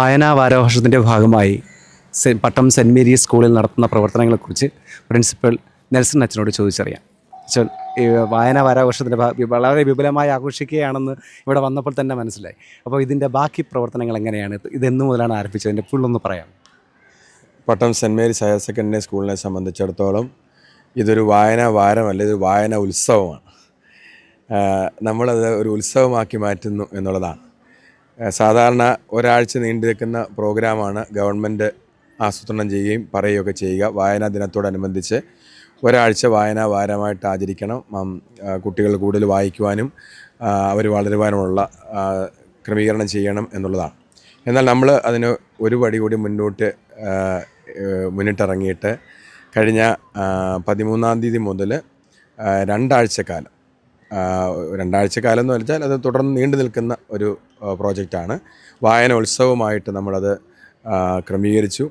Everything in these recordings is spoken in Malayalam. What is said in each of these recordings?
വായനാ വാരാഘോഷത്തിന്റെ ഭാഗമായി പട്ടം സെന്റ് മേരീസ് സ്കൂളിൽ നടത്തുന്ന പ്രവർത്തനങ്ങളെക്കുറിച്ച് പ്രിൻസിപ്പൽ നെൽസൺ അച്ഛനോട് ചോദിച്ചറിയാം. അച്ഛൻ ഈ വായനാ വാരാഘോഷത്തിന്റെ വളരെ വിപുലമായി ആഘോഷിക്കുകയാണെന്ന് ഇവിടെ വന്നപ്പോൾ തന്നെ മനസ്സിലായി. അപ്പോൾ ഇതിന്റെ ബാക്കി പ്രവർത്തനങ്ങൾ എങ്ങനെയാണ്? ഇതെന്നു മുതലാണ് ആരംഭിച്ചത്. എന്റെ ഫുള്ളൊന്ന് പറയാം Pattom saint Mary's higher secondary സ്കൂളിനെ സംബന്ധിച്ചിടത്തോളം ഇതൊരു വായനാ വാരമല്ല ഇതൊരു വായന ഉത്സവമാണ്. നമ്മളത് ഒരു ഉത്സവമാക്കി മാറ്റുന്നു എന്നുള്ളതാണ്. സാധാരണ ഒരാഴ്ച നീണ്ടു നിൽക്കുന്ന പ്രോഗ്രാമാണ് ഗവൺമെന്റ് ആസൂത്രണം ചെയ്യുകയും പറയുകയൊക്കെ ചെയ്യുക. വായനാ ദിനത്തോടനുബന്ധിച്ച് ഒരാഴ്ച വായനാ വാരമായിട്ട് ആചരിക്കണം. കുട്ടികൾ കൂടുതൽ വായിക്കുവാനും അവർ വളരുവാനുമുള്ള ക്രമീകരണം ചെയ്യണം എന്നുള്ളതാണ്. എന്നാൽ നമ്മൾ അതിന് ഒരു പടി കൂടി മുന്നോട്ട് മുന്നിട്ടിറങ്ങിയിട്ട് കഴിഞ്ഞ പതിമൂന്നാം തീയതി മുതൽ രണ്ടാഴ്ചക്കാലം ആ, രണ്ടാഴ്ചക്കാലം എന്ന് വെച്ചാൽ അത് തുടർന്ന് നീണ്ടു നിൽക്കുന്ന ഒരു പ്രോജക്റ്റാണ്. വായന ഉത്സവമായിട്ട് നമ്മളത് ക്രമീകരിച്ചു.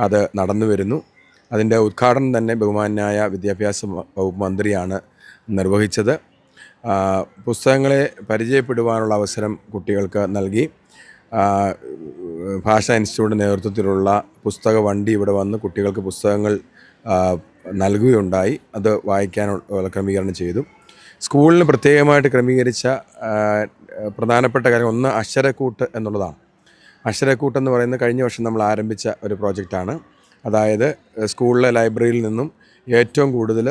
അത് നടന്നു വരുന്നു. അതിന്റെ ഉദ്ഘാടനം തന്നെ ബഹുമാനായ വിദ്യാഭ്യാസ വകുപ്പ് മന്ത്രിയാണ് നിർവഹിച്ചത്. പുസ്തകങ്ങളെ പരിചയപ്പെടുവാനുള്ള അവസരം കുട്ടികൾക്ക് നൽകി. ഭാഷ ഭാഷാ ഇൻസ്റ്റിറ്റ്യൂട്ട് നേതൃത്വത്തിലുള്ള പുസ്തക വണ്ടി ഇവിടെ വന്ന് കുട്ടികൾക്ക് പുസ്തകങ്ങൾ നൽകുകയുണ്ടായി. അത് വായിക്കാനുള്ള ക്രമീകരണം ചെയ്തു. സ്കൂളിന് പ്രത്യേകമായിട്ട് ക്രമീകരിച്ച പ്രധാനപ്പെട്ട കാര്യം ഒന്ന് അക്ഷരക്കൂട്ട് എന്നുള്ളതാണ്. അക്ഷരക്കൂട്ട് എന്ന് പറയുന്നത് കഴിഞ്ഞ വർഷം നമ്മൾ ആരംഭിച്ച ഒരു പ്രോജക്റ്റാണ്. അതായത് സ്കൂളിലെ ലൈബ്രറിയിൽ നിന്നും ഏറ്റവും കൂടുതൽ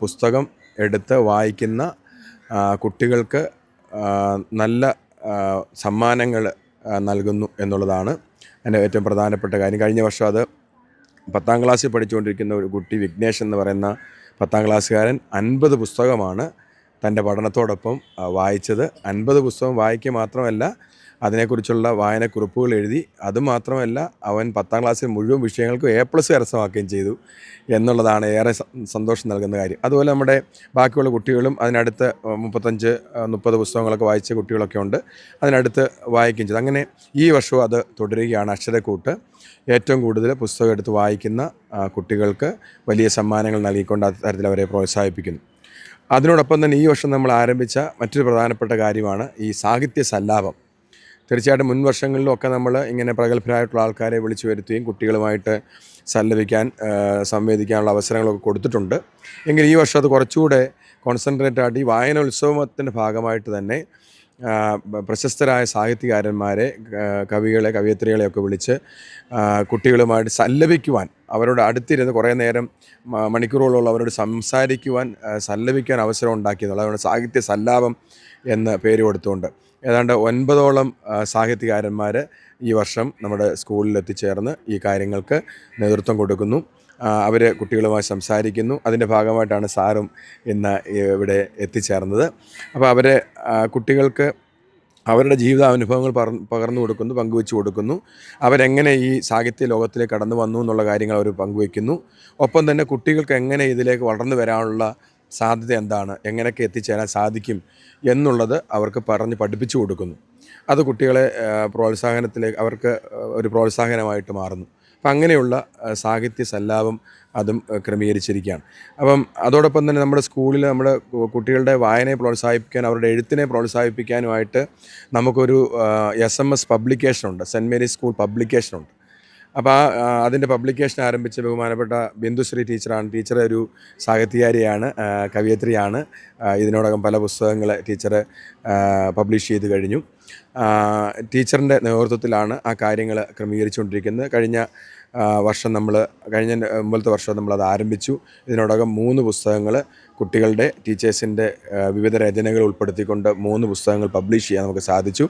പുസ്തകം എടുത്ത് വായിക്കുന്ന കുട്ടികൾക്ക് നല്ല സമ്മാനങ്ങൾ നൽകുന്നു എന്നുള്ളതാണ് എന്റെ ഏറ്റവും പ്രധാനപ്പെട്ട കാര്യം. കഴിഞ്ഞ വർഷം അത് പത്താം ക്ലാസ്സിൽ പഠിച്ചുകൊണ്ടിരിക്കുന്ന ഒരു കുട്ടി വിഘ്നേഷ് എന്ന് പറയുന്ന പത്താം ക്ലാസ്സുകാരൻ അൻപത് പുസ്തകമാണ് തന്റെ പഠനത്തോടൊപ്പം വായിച്ചത്. അൻപത് പുസ്തകം വായിക്കുക മാത്രമല്ല അതിനെക്കുറിച്ചുള്ള വായനക്കുറിപ്പുകൾ എഴുതി അതുമാത്രമല്ല അവൻ പത്താം ക്ലാസ്സിൽ മുഴുവൻ വിഷയങ്ങൾക്കും എ പ്ലസ് കരസ്ഥമാക്കുകയും ചെയ്തു എന്നുള്ളതാണ് ഏറെ സന്തോഷം നൽകുന്ന കാര്യം. അതുപോലെ നമ്മുടെ ബാക്കിയുള്ള കുട്ടികളും അതിനടുത്ത് മുപ്പത്തഞ്ച് മുപ്പത് പുസ്തകങ്ങളൊക്കെ വായിച്ച കുട്ടികളൊക്കെ ഉണ്ട്. അതിനടുത്ത് വായിക്കുകയും ചെയ്തു. അങ്ങനെ ഈ വർഷവും അത് തുടരുകയാണ് അക്ഷരക്കൂട്ട്. ഏറ്റവും കൂടുതൽ പുസ്തകം എടുത്ത് വായിക്കുന്ന കുട്ടികൾക്ക് വലിയ സമ്മാനങ്ങൾ നൽകിക്കൊണ്ട് അത്തരത്തിൽ അവരെ പ്രോത്സാഹിപ്പിക്കുന്നു. അതിനോടൊപ്പം തന്നെ ഈ വർഷം നമ്മൾ ആരംഭിച്ച മറ്റൊരു പ്രധാനപ്പെട്ട കാര്യമാണ് ഈ സാഹിത്യ സല്ലാപം. തീർച്ചയായിട്ടും മുൻ വർഷങ്ങളിലൊക്കെ നമ്മൾ ഇങ്ങനെ പ്രഗത്ഭരായിട്ടുള്ള ആൾക്കാരെ വിളിച്ചു വരുത്തുകയും കുട്ടികളുമായിട്ട് സല്ലപിക്കാൻ സംവേദിക്കാനുള്ള അവസരങ്ങളൊക്കെ കൊടുത്തിട്ടുണ്ട്. എങ്കിൽ ഈ വർഷം അത് കുറച്ചുകൂടെ കോൺസെൻട്രേറ്റ് ആയിട്ട് ഈ വായനോത്സവത്തിന്റെ ഭാഗമായിട്ട് തന്നെ പ്രശസ്തരായ സാഹിത്യകാരന്മാരെ കവികളെ കവിയത്രികളെയൊക്കെ വിളിച്ച് കുട്ടികളുമായിട്ട് സല്ലപിക്കുവാൻ അവരോട് അടുത്തിരുന്ന് കുറേ നേരം മണിക്കൂറുകളോളം അവരോട് സംസാരിക്കുവാൻ സല്ലപിക്കാൻ അവസരം ഉണ്ടാക്കിയെന്നുള്ളത് അതുകൊണ്ട് സാഹിത്യ സല്ലാപം എന്ന് പേര് കൊടുത്തുകൊണ്ട്. ഏതാണ്ട് ഒൻപതോളം സാഹിത്യകാരന്മാർ ഈ വർഷം നമ്മുടെ സ്കൂളിൽ എത്തിച്ചേർന്ന് ഈ കാര്യങ്ങൾക്ക് നേതൃത്വം കൊടുക്കുന്നു. അവർ കുട്ടികളുമായി സംസാരിക്കുന്നു. അതിന്റെ ഭാഗമായിട്ടാണ് സാറും ഇന്ന് ഇവിടെ എത്തിച്ചേർന്നത്. അപ്പോൾ അവരെ കുട്ടികൾക്ക് അവരുടെ ജീവിത അനുഭവങ്ങൾ പറ പകർന്നു കൊടുക്കുന്നു പങ്കുവെച്ചു കൊടുക്കുന്നു. അവരെങ്ങനെ ഈ സാഹിത്യ ലോകത്തിലേക്ക് കടന്നു വന്നു എന്നുള്ള കാര്യങ്ങൾ അവർ പങ്കുവെക്കുന്നു. ഒപ്പം തന്നെ കുട്ടികൾക്ക് എങ്ങനെ ഇതിലേക്ക് വളർന്നു വരാനുള്ള സാധ്യത എന്താണ് എങ്ങനെയൊക്കെ എത്തിച്ചേരാൻ സാധിക്കും എന്നുള്ളത് അവർക്ക് പറഞ്ഞ് പഠിപ്പിച്ചു കൊടുക്കുന്നു. അത് കുട്ടികളെ പ്രോത്സാഹനത്തിലേക്ക് അവർക്ക് ഒരു പ്രോത്സാഹനമായിട്ട് മാറുന്നു. അപ്പം അങ്ങനെയുള്ള സാഹിത്യ സല്ലാപം അതും ക്രമീകരിച്ചിരിക്കുകയാണ്. അപ്പം അതോടൊപ്പം തന്നെ നമ്മുടെ സ്കൂളിൽ നമ്മുടെ കുട്ടികളുടെ വായനയെ പ്രോത്സാഹിപ്പിക്കാൻ അവരുടെ എഴുത്തിനെ പ്രോത്സാഹിപ്പിക്കാനുമായിട്ട് നമുക്കൊരു എസ് എം എസ് പബ്ലിക്കേഷനുണ്ട് സെന്റ് മേരീസ് സ്കൂൾ പബ്ലിക്കേഷനുണ്ട് അപ്പോൾ ആ അതിന്റെ പബ്ലിക്കേഷൻ ആരംഭിച്ച ബഹുമാനപ്പെട്ട ബിന്ദുശ്രീ ടീച്ചറാണ്. ടീച്ചർ ഒരു സാഹിത്യകാരിയാണ് കവിയത്രിയാണ്. ഇതിനോടകം പല പുസ്തകങ്ങൾ ടീച്ചർ പബ്ലിഷ് ചെയ്ത് കഴിഞ്ഞു. ടീച്ചറിന്റെ നേതൃത്വത്തിലാണ് ആ കാര്യങ്ങൾ ക്രമീകരിച്ചുകൊണ്ടിരിക്കുന്നത്. കഴിഞ്ഞ വർഷം നമ്മൾ കഴിഞ്ഞ മുമ്പത്തെ വർഷം നമ്മളത് ആരംഭിച്ചു. ഇതിനോടകം മൂന്ന് പുസ്തകങ്ങൾ കുട്ടികളുടെ ടീച്ചേഴ്സിന്റെ വിവിധ രചനകൾ ഉൾപ്പെടുത്തിക്കൊണ്ട് മൂന്ന് പുസ്തകങ്ങൾ പബ്ലിഷ് ചെയ്യാൻ നമുക്ക് സാധിച്ചു.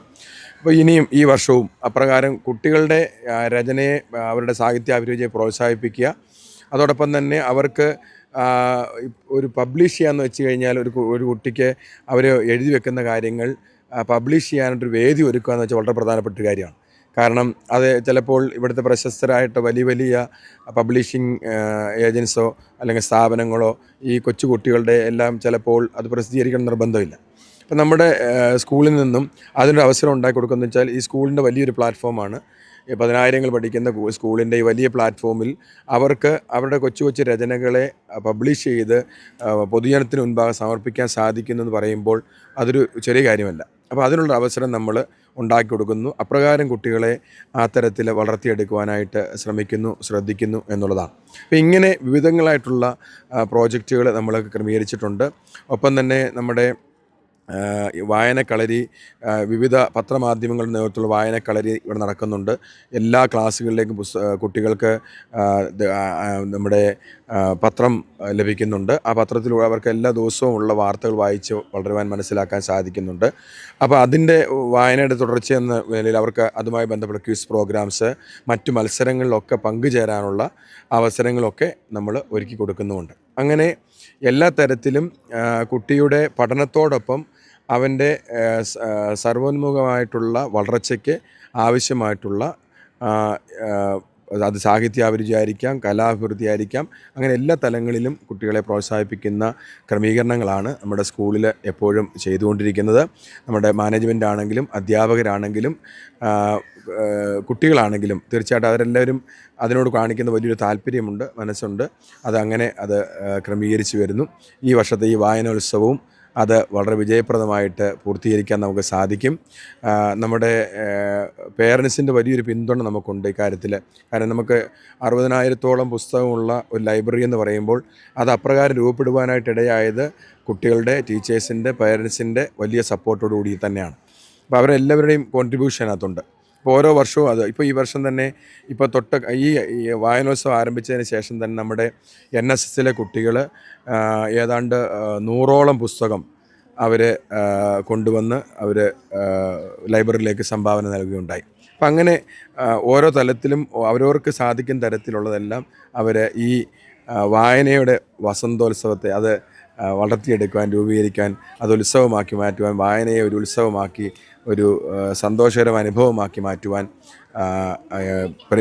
അപ്പോൾ ഇനിയും ഈ വർഷവും അപ്രകാരം കുട്ടികളുടെ രചനയെ അവരുടെ സാഹിത്യ അഭിരുചിയെ പ്രോത്സാഹിപ്പിക്കുക. അതോടൊപ്പം തന്നെ അവർക്ക് ഒരു പബ്ലിഷ് ചെയ്യാമെന്ന് വെച്ച് കഴിഞ്ഞാൽ ഒരു ഒരു കുട്ടിക്ക് അവർ എഴുതി വെക്കുന്ന കാര്യങ്ങൾ പബ്ലിഷ് ചെയ്യാനായിട്ടൊരു വേദി ഒരുക്കുക എന്ന് വെച്ചാൽ വളരെ പ്രധാനപ്പെട്ട കാര്യമാണ്. കാരണം അത് ചിലപ്പോൾ ഇവിടുത്തെ പ്രശസ്തരായിട്ട് വലിയ വലിയ പബ്ലിഷിംഗ് ഏജൻസോ അല്ലെങ്കിൽ സ്ഥാപനങ്ങളോ ഈ കൊച്ചു കുട്ടികളുടെ എല്ലാം ചിലപ്പോൾ അത് പ്രസിദ്ധീകരിക്കണം നിർബന്ധമില്ല. അപ്പം നമ്മുടെ സ്കൂളിൽ നിന്നും അതിനൊരു അവസരം ഉണ്ടാക്കി കൊടുക്കുന്നത് വെച്ചാൽ ഈ സ്കൂളിന്റെ വലിയൊരു പ്ലാറ്റ്ഫോമാണ്. പതിനായിരങ്ങൾ പഠിക്കുന്ന സ്കൂളിന്റെ ഈ വലിയ പ്ലാറ്റ്ഫോമിൽ അവർക്ക് അവരുടെ കൊച്ചു കൊച്ചു രചനകളെ പബ്ലിഷ് ചെയ്ത് പൊതുജനത്തിന് മുൻപാകെ സമർപ്പിക്കാൻ സാധിക്കുന്നു എന്ന് പറയുമ്പോൾ അതൊരു ചെറിയ കാര്യമല്ല. അപ്പോൾ അതിനുള്ള അവസരം നമ്മൾ ഉണ്ടാക്കി കൊടുക്കുന്നു. അപ്രകാരം കുട്ടികളെ ആ തരത്തിൽ വളർത്തിയെടുക്കുവാനായിട്ട് ശ്രമിക്കുന്നു ശ്രദ്ധിക്കുന്നു എന്നുള്ളതാണ്. അപ്പോൾ ഇങ്ങനെ വിവിധങ്ങളായിട്ടുള്ള പ്രോജക്റ്റുകൾ നമ്മൾ ക്രമീകരിച്ചിട്ടുണ്ട്. ഒപ്പം തന്നെ നമ്മുടെ വായനക്കളരി വിവിധ പത്രമാധ്യമങ്ങളുടെ നേതൃത്വത്തിലുള്ള വായനക്കളരി ഇവിടെ നടക്കുന്നുണ്ട്. എല്ലാ ക്ലാസ്സുകളിലേക്കും പുസ്തക കുട്ടികൾക്ക് നമ്മുടെ പത്രം ലഭിക്കുന്നുണ്ട്. ആ പത്രത്തിലൂടെ അവർക്ക് എല്ലാ ദിവസവും ഉള്ള വാർത്തകൾ വായിച്ച് വളരുവാൻ മനസ്സിലാക്കാൻ സാധിക്കുന്നുണ്ട്. അപ്പോൾ അതിന്റെ വായനയുടെ തുടർച്ചയെന്ന നിലയിൽ അവർക്ക് അതുമായി ബന്ധപ്പെട്ട ക്വിസ് പ്രോഗ്രാംസ് മറ്റു മത്സരങ്ങളിലൊക്കെ പങ്കുചേരാനുള്ള അവസരങ്ങളൊക്കെ നമ്മൾ ഒരുക്കി കൊടുക്കുന്നുമുണ്ട്. അങ്ങനെ എല്ലാ തരത്തിലും കുട്ടിയുടെ പഠനത്തോടൊപ്പം അവന്റെ സർവോന്മുഖമായിട്ടുള്ള വളർച്ചയ്ക്ക് ആവശ്യമായിട്ടുള്ള അത് സാഹിത്യാഭിരുചി അത് സാഹിത്യാഭിരുചിയായിരിക്കാം കലാഭിവൃദ്ധിയായിരിക്കാം അങ്ങനെ എല്ലാ തലങ്ങളിലും കുട്ടികളെ പ്രോത്സാഹിപ്പിക്കുന്ന ക്രമീകരണങ്ങളാണ് നമ്മുടെ സ്കൂളിൽ എപ്പോഴും ചെയ്തുകൊണ്ടിരിക്കുന്നത്. നമ്മുടെ മാനേജ്മെന്റ് ആണെങ്കിലും അധ്യാപകരാണെങ്കിലും കുട്ടികളാണെങ്കിലും തീർച്ചയായിട്ടും അവരെല്ലാവരും അതിനോട് കാണിക്കുന്ന വലിയൊരു താല്പര്യമുണ്ട് മനസ്സുണ്ട്. അതങ്ങനെ അത് ക്രമീകരിച്ച് വരുന്നു. ഈ വർഷത്തെ ഈ വായനോത്സവവും അത് വളരെ വിജയപ്രദമായിട്ട് പൂർത്തീകരിക്കാൻ നമുക്ക് സാധിക്കും. നമ്മുടെ പേരൻസിന്റെ വലിയൊരു പിന്തുണ നമുക്കുണ്ട് ഇക്കാര്യത്തിൽ കാരണം നമുക്ക് അറുപതിനായിരത്തോളം പുസ്തകമുള്ള ഒരു ലൈബ്രറി എന്ന് പറയുമ്പോൾ അത് അപ്രകാരം രൂപപ്പെടുവാനായിട്ടിടയായത് കുട്ടികളുടെ ടീച്ചേഴ്സിന്റെ പേരൻസിന്റെ വലിയ സപ്പോർട്ടോടു കൂടി തന്നെയാണ്. അപ്പോൾ അവരെല്ലാവരുടെയും കോൺട്രിബ്യൂഷൻ അതിനകത്തുണ്ട്. ഇപ്പോൾ ഓരോ വർഷവും അത്. ഇപ്പോൾ ഈ വർഷം തന്നെ ഇപ്പോൾ തൊട്ട് ഈ വായനോത്സവം ആരംഭിച്ചതിന് ശേഷം തന്നെ നമ്മുടെ എൻ എസ് എസിലെ കുട്ടികൾ ഏതാണ്ട് നൂറോളം പുസ്തകം അവർ കൊണ്ടുവന്ന് അവർ ലൈബ്രറിയിലേക്ക് സംഭാവന നൽകുകയുണ്ടായി. അപ്പം അങ്ങനെ ഓരോ തലത്തിലും അവരവർക്ക് സാധിക്കും തരത്തിലുള്ളതെല്ലാം അവർ ഈ വായനയുടെ വസന്തോത്സവത്തെ അത് വളർത്തിയെടുക്കുവാൻ രൂപീകരിക്കാൻ അത് ഉത്സവമാക്കി മാറ്റുവാൻ വായനയെ ഒരു ഉത്സവമാക്കി ഒരു സന്തോഷകരം അനുഭവമാക്കി മാറ്റുവാൻ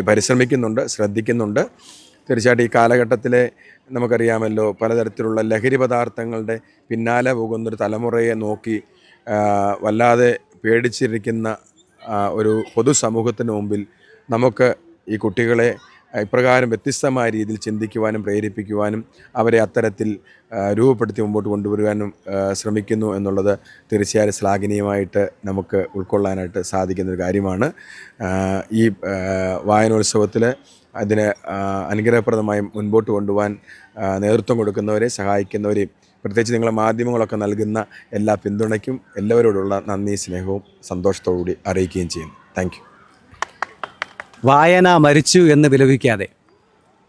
പരിശ്രമിക്കുന്നുണ്ട് ശ്രദ്ധിക്കുന്നുണ്ട്. തീർച്ചയായിട്ടും ഈ കാലഘട്ടത്തിലെ നമുക്കറിയാമല്ലോ പലതരത്തിലുള്ള ലഹരി പദാർത്ഥങ്ങളുടെ പിന്നാലെ പോകുന്നൊരു തലമുറയെ നോക്കി വല്ലാതെ പേടിച്ചിരിക്കുന്ന ഒരു പൊതുസമൂഹത്തിന് മുമ്പിൽ നമുക്ക് ഈ കുട്ടികളെ ഇപ്രകാരം വ്യത്യസ്തമായ രീതിയിൽ ചിന്തിക്കുവാനും പ്രേരിപ്പിക്കുവാനും അവരെ അത്തരത്തിൽ രൂപപ്പെടുത്തി മുമ്പോട്ട് കൊണ്ടുവരുവാനും ശ്രമിക്കുന്നു എന്നുള്ളത് തീർച്ചയായും ശ്ലാഘനീയമായിട്ട് നമുക്ക് ഉൾക്കൊള്ളാനായിട്ട് സാധിക്കുന്ന ഒരു കാര്യമാണ്. ഈ വായനോത്സവത്തിൽ അതിനെ അനുഗ്രഹപ്രദമായി മുൻപോട്ട് കൊണ്ടുപോകാൻ നേതൃത്വം കൊടുക്കുന്നവരെ സഹായിക്കുന്നവരെ പ്രത്യേകിച്ച് നിങ്ങളെ മാധ്യമങ്ങളൊക്കെ നൽകുന്ന എല്ലാ പിന്തുണയ്ക്കും എല്ലാവരോടുള്ള നന്ദി സ്നേഹവും സന്തോഷത്തോടു കൂടി അറിയിക്കുകയും ചെയ്യുന്നു. താങ്ക് വായന മരിച്ചു എന്ന് വിലപിക്കാതെ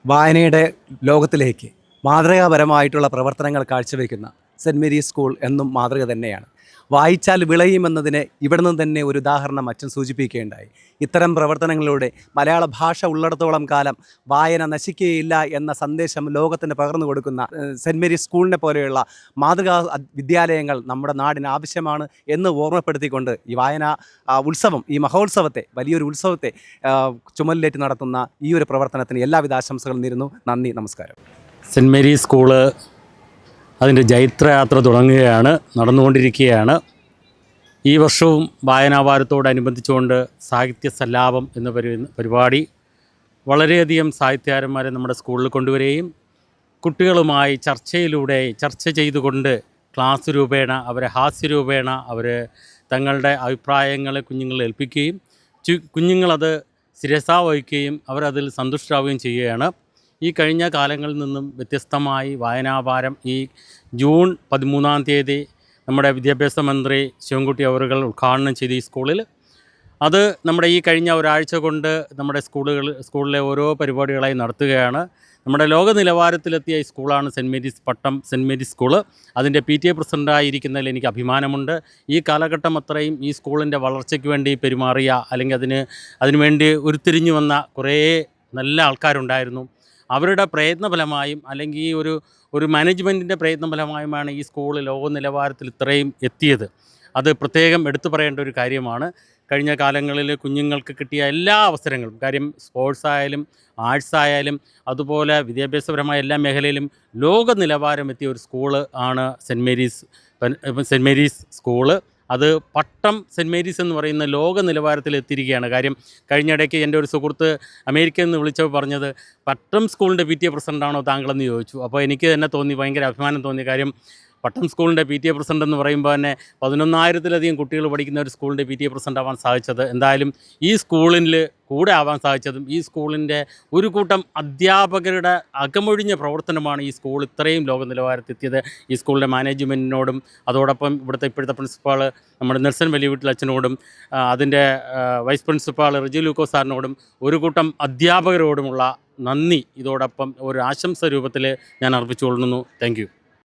വായനയുടെ ലോകത്തിലേക്ക് മാതൃകാപരമായിട്ടുള്ള പ്രവർത്തനങ്ങൾ കാഴ്ചവെക്കുന്ന സെന്റ് മേരീസ് സ്കൂൾ എന്നും മാതൃക തന്നെയാണ്. വായിച്ചാൽ വിളയുമെന്നതിന് ഇവിടെ നിന്ന് തന്നെ ഒരു ഉദാഹരണം അച്ഛൻ സൂചിപ്പിക്കുകയുണ്ടായി. ഇത്തരം പ്രവർത്തനങ്ങളിലൂടെ മലയാള ഭാഷ ഉള്ളിടത്തോളം കാലം വായന നശിക്കുകയില്ല എന്ന സന്ദേശം ലോകത്തിന് പകർന്നു കൊടുക്കുന്ന സെന്റ് മേരി സ്കൂളിനെ പോലെയുള്ള മാതൃകാ വിദ്യാലയങ്ങൾ നമ്മുടെ നാടിന് ആവശ്യമാണ് എന്ന് ഓർമ്മപ്പെടുത്തിക്കൊണ്ട് ഈ വായന ഉത്സവം ഈ മഹോത്സവത്തെ വലിയൊരു ഉത്സവത്തെ ചുമലിലേറ്റ് നടത്തുന്ന ഈ ഒരു പ്രവർത്തനത്തിന് എല്ലാവിധ ആശംസകളും നേരുന്നു. നന്ദി നമസ്കാരം. സെന്റ് മേരി സ്കൂൾ അതിന്റെ ജൈത്രയാത്ര തുടങ്ങുകയാണ് നടന്നുകൊണ്ടിരിക്കുകയാണ്. ഈ വർഷവും വായനാവാരത്തോടനുബന്ധിച്ചുകൊണ്ട് സാഹിത്യ സല്ലാപം എന്ന പരി പരിപാടി വളരെയധികം സാഹിത്യകാരന്മാരെ നമ്മുടെ സ്കൂളിൽ കൊണ്ടുവരികയും കുട്ടികളുമായി ചർച്ചയിലൂടെ ചർച്ച ചെയ്തുകൊണ്ട് ക്ലാസ് രൂപേണ അവരെ ഹാസ്യ രൂപേണ അവർ തങ്ങളുടെ അഭിപ്രായങ്ങളെ കുഞ്ഞുങ്ങളെ ഏൽപ്പിക്കുകയും കുഞ്ഞുങ്ങളത് ശിരസാ വഹിക്കുകയും അവരതിൽ സന്തുഷ്ടരാവുകയും ചെയ്യുകയാണ്. ഈ കഴിഞ്ഞ കാലങ്ങളിൽ നിന്നും വ്യത്യസ്തമായി വായനാഭാരം ഈ ജൂൺ പതിമൂന്നാം തീയതി നമ്മുടെ വിദ്യാഭ്യാസ മന്ത്രി ശിവൻകുട്ടി അവറുകൾ ഉദ്ഘാടനം ചെയ്ത ഈ സ്കൂളിൽ. അത് നമ്മുടെ ഈ കഴിഞ്ഞ ഒരാഴ്ച കൊണ്ട് നമ്മുടെ സ്കൂളുകൾ സ്കൂളിലെ ഓരോ പരിപാടികളായി നടത്തുകയാണ്. നമ്മുടെ ലോക നിലവാരത്തിലെത്തിയ ഈ സ്കൂളാണ് saint Mary's Pattom saint Mary's school. അതിന്റെ പി ടി എ പ്രസിഡന്റായിരിക്കുന്നതിൽ എനിക്ക് അഭിമാനമുണ്ട്. ഈ കാലഘട്ടം അത്രയും ഈ സ്കൂളിന്റെ വളർച്ചയ്ക്ക് വേണ്ടി പെരുമാറിയ അല്ലെങ്കിൽ അതിന് അതിനുവേണ്ടി ഉരുത്തിരിഞ്ഞു വന്ന കുറേ നല്ല ആൾക്കാരുണ്ടായിരുന്നു. അവരുടെ പ്രയത്നഫലമായും അല്ലെങ്കിൽ ഈ ഒരു ഒരു മാനേജ്മെന്റിന്റെ പ്രയത്നഫലമായുമാണ് ഈ സ്കൂൾ ലോക നിലവാരത്തിൽ ഇത്രയും എത്തിയത്. അത് പ്രത്യേകം എടുത്തു പറയേണ്ട ഒരു കാര്യമാണ്. കഴിഞ്ഞ കാലങ്ങളിൽ കുഞ്ഞുങ്ങൾക്ക് കിട്ടിയ എല്ലാ അവസരങ്ങളും കാര്യം സ്പോർട്സ് ആയാലും ആർട്സ് ആയാലും അതുപോലെ വിദ്യാഭ്യാസപരമായ എല്ലാ മേഖലയിലും ലോക നിലവാരം എത്തിയ ഒരു സ്കൂൾ ആണ് saint Mary's saint Mary's school അത് പട്ടം സെന്റ് മേരീസ് എന്ന് പറയുന്ന ലോക നിലവാരത്തിൽ എത്തിയിരിക്കുകയാണ്. കാര്യം കഴിഞ്ഞിടയ്ക്ക് എന്റെ ഒരു സുഹൃത്ത് അമേരിക്കയിൽ നിന്ന് വിളിച്ചപ്പോൾ പറഞ്ഞത് പട്ടം സ്കൂളിന്റെ പി ടി എ പ്രസിഡന്റാണോ താങ്കളെന്ന് ചോദിച്ചു. അപ്പോൾ എനിക്ക് തന്നെ തോന്നി ഭയങ്കര അഭിമാനം തോന്നി കാര്യം പട്ടം സ്കൂളിന്റെ പി ടി എ പ്രസിഡന്റ് എന്ന് പറയുമ്പോൾ തന്നെ പതിനൊന്നായിരത്തിലധികം കുട്ടികൾ പഠിക്കുന്ന ഒരു സ്കൂളിന്റെ പി ടി എ പ്രസിഡന്റ് ആവാൻ സാധിച്ചത്. എന്തായാലും ഈ സ്കൂളിൽ കൂടെ ആവാൻ സാധിച്ചതും ഈ സ്കൂളിന്റെ ഒരു കൂട്ടം അധ്യാപകരുടെ അകമൊഴിഞ്ഞ പ്രവർത്തനമാണ് ഈ സ്കൂൾ ഇത്രയും ലോക നിലവാരത്തെത്തിയത് ഈ സ്കൂളിന്റെ മാനേജ്മെന്റിനോടും അതോടൊപ്പം ഇവിടുത്തെ ഇപ്പോഴത്തെ പ്രിൻസിപ്പാൾ നമ്മുടെ നെൽസൺ വലിയ വീട്ടിൽ അച്ഛനോടും അതിന്റെ വൈസ് പ്രിൻസിപ്പാൾ റിജു ലൂക്കോ സാറിനോടും ഒരു കൂട്ടം അധ്യാപകരോടുമുള്ള നന്ദി. ഇതോടൊപ്പം ഒരു ആശംസ രൂപത്തിൽ ഞാൻ അർപ്പിച്ചുകൊള്ളുന്നു. താങ്ക്